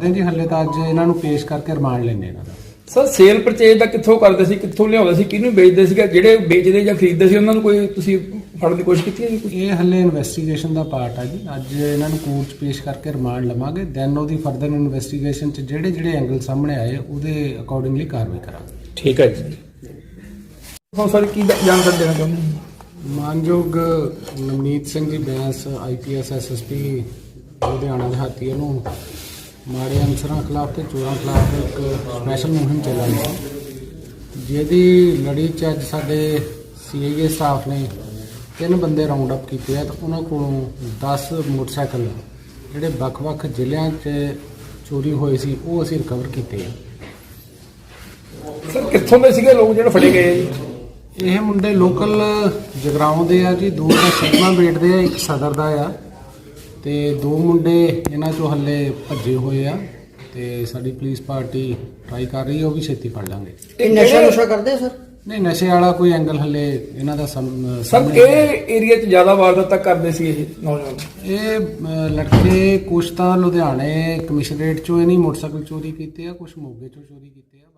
ਦੇ ਜੀ ਹੱਲੇ ਤਾਂ ਅੱਜ ਇਹਨਾਂ ਨੂੰ ਪੇਸ਼ ਕਰਕੇ ਰਿਮਾਂਡ ਲੈਣੇ ਇਹਨਾਂ ਦਾ। ਸਰ ਸੇਲ ਪਰਚੇਜ ਦਾ ਕਿੱਥੋਂ ਕਰਦੇ ਸੀ ਕਿੱਥੋਂ ਲਿਆਉਂਦੇ ਸੀ ਕਿਹਨੂੰ ਵੇਚਦੇ ਸੀਗਾ ਜਿਹੜੇ ਵੇਚਦੇ ਜਾਂ ਖਰੀਦਦੇ ਸੀ ਉਹਨਾਂ ਨੂੰ ਕੋਈ ਤੁਸੀਂ ਫੜਨ ਦੀ ਕੋਸ਼ਿਸ਼ ਕੀਤੀ ਹੈ ਜੀ ਕੋਈ? ਇਹ ਹੱਲੇ ਇਨਵੈਸਟੀਗੇਸ਼ਨ ਦਾ ਪਾਰਟ ਹੈ ਜੀ। ਅੱਜ ਇਹਨਾਂ ਨੂੰ ਕੋਰਟ 'ਚ ਪੇਸ਼ ਕਰਕੇ ਰਿਮਾਂਡ ਲਵਾਂਗੇ ਦੈਨ ਉਹਦੀ ਫਰਦਰ ਇਨਵੈਸਟੀਗੇਸ਼ਨ 'ਚ ਜਿਹੜੇ ਜਿਹੜੇ ਐਂਗਲ ਸਾਹਮਣੇ ਆਏ ਉਹਦੇ ਅਕੋਰਡਿੰਗਲੀ ਕਾਰਵਾਈ ਕਰਾਂਗੇ। ਠੀਕ ਹੈ ਜੀ। ਹਾਂ ਸਰ ਕੀ ਜਾਣਕਾਰੀ ਦੇਣਾ ਚਾਹੁੰਦੇ ਹੋ? ਮਾਨਯੋਗ ਨਵਨੀਤ ਸਿੰਘ ਜੀ ਬੈਂਸ ਆਈਪੀਐਸ ਐਸਐਸਪੀ ਲੁਧਿਆਣਾ ਦੇ ਹਾਤੀ ਨੂੰ ਮਾੜੇ ਅਨਸਰਾਂ ਖਿਲਾਫ ਤੇ ਚੋਰਾਂ ਖਿਲਾਫ ਇੱਕ ਸਪੈਸ਼ਲ ਮੁਹਿੰਮ ਚੱਲਣ ਦੀ ਜਿਹਦੀ ਲੜੀ ਚ ਅੱਜ ਸਾਡੇ ਸੀਆਈਏ ਸਟਾਫ ਨੇ ਤਿੰਨ ਬੰਦੇ ਰਾਉਂਡ ਅਪ ਕੀਤੇ ਆ ਤੇ ਉਹਨਾਂ ਕੋਲੋਂ 10 ਮੋਟਰਸਾਈਕਲ ਜਿਹੜੇ ਵੱਖ-ਵੱਖ ਜ਼ਿਲ੍ਹਿਆਂ 'ਚ ਚੋਰੀ ਹੋਏ ਸੀ ਉਹ ਅਸੀਂ ਰਿਕਵਰ ਕੀਤੇ ਆ। ਸਰ ਕਿੱਥੋਂ ਦੇ ਸੀਗੇ ਲੋਕ ਜਿਹੜੇ ਫੜੇ ਗਏ ਜੀ? ਇਹ ਮੁੰਡੇ ਲੋਕਲ ਜਗਰਾਉਂ ਦੇ ਆ ਜੀ ਦੋ ਤਾਂ ਸਦਮਾ ਬੇਟ ਦੇ ਆ ਇੱਕ ਸਦਰ ਦਾ ਆ। ਤੇ ਦੋ ਮੁੰਡੇ ਇਹਨਾਂ ਚੋਂ ਹੱਲੇ ਭੱਜੇ ਹੋਏ ਆ ਤੇ ਸਾਡੀ ਪੁਲਿਸ ਪਾਰਟੀ ਟਰਾਈ ਕਰ ਰਹੀ ਹੈ ਉਹ ਵੀ ਛੇਤੀ ਫੜ ਲਾਂਗੇ। ਇਹ ਨਸ਼ਾ ਨੁਸ਼ਾ ਕਰਦੇ ਆ ਸਰ? ਨਹੀਂ ਨਸ਼ੇ ਵਾਲਾ ਕੋਈ ਐਂਗਲ ਹੱਲੇ ਇਹਨਾਂ ਦਾ ਸਾਹਮ- ਸਰ ਸਾਹਮਣੇ ਕਿਹੜੇ ਏਰੀਆ 'ਚ ਜ਼ਿਆਦਾ ਵਾਰਦਾਤਾਂ ਕਰਦੇ ਸੀ ਇਹ ਨੌਜਵਾਨ? ਇਹ ਅ, ਲੜਕੇ ਕੁਛ ਤਾਂ ਲੁਧਿਆਣੇ ਕਮਿਸ਼ਨਰੇਟ ਚੋਂ ਇਹ ਨਹੀਂ ਮੋਟਰਸਾਈਕਲ ਚੋਰੀ ਕੀਤੇ ਆ ਕੁਛ ਮੋਗੇ ਚੋਂ ਚੋਰੀ ਕੀਤੇ ਆ